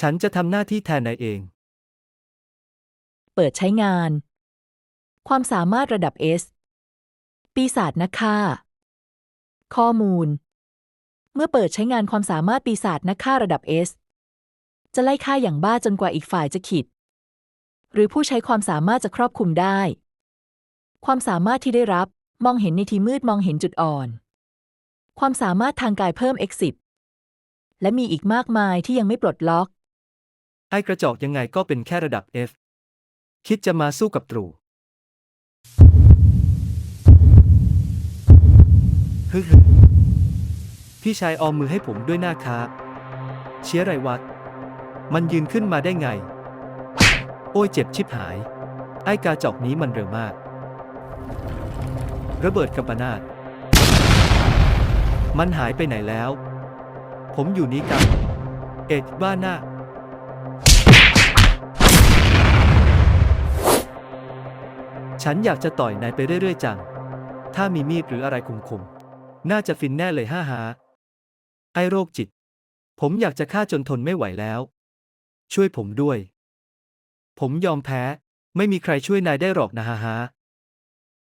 ฉันจะทำหน้าที่แทนนายเอง เปิดใช้งาน ความสามารถระดับ S ปีศาจนักฆ่า ข้อมูล เมื่อเปิดใช้งานความสามารถปีศาจนักฆ่าระดับ S จะไล่ฆ่าอย่างบ้าจนกว่าอีกฝ่ายจะขิด หรือผู้ใช้ความสามารถจะครอบคลุมได้ ความสามารถที่ได้รับมองเห็นในที่มืดมองเห็นจุดอ่อน ความสามารถทางกายเพิ่ม X10 และมีอีกมากมายที่ยังไม่ปลดล็อก อ้กระจอกยังไงก็เป็นแค่ระดับ F คิดจะมาสู้กับตรูฮึฮึพี่ชายออมมือให้ผมด้วยหน้าค้าเชียร์ไรวัด มันยืนขึ้นมาได้ไง โอ้ยเจ็บชิบหาย ไอ้กาจอกนี้มันเร็วมาก ระเบิดกัมปนาตมันหายไปไหนแล้ว ผมอยู่นี้กับเอ็ดบ้านหน้า ฉันอยากจะต่อยนายไปเรื่อยๆจัง ถ้ามีมีดหรืออะไรคมๆ น่าจะฟินแน่เลยฮ่าฮาไอโรคจิต ผมอยากจะฆ่าจนทนไม่ไหวแล้ว ช่วยผมด้วย ผมยอมแพ้ ไม่มีใครช่วยนายได้หรอกนะฮ่าฮา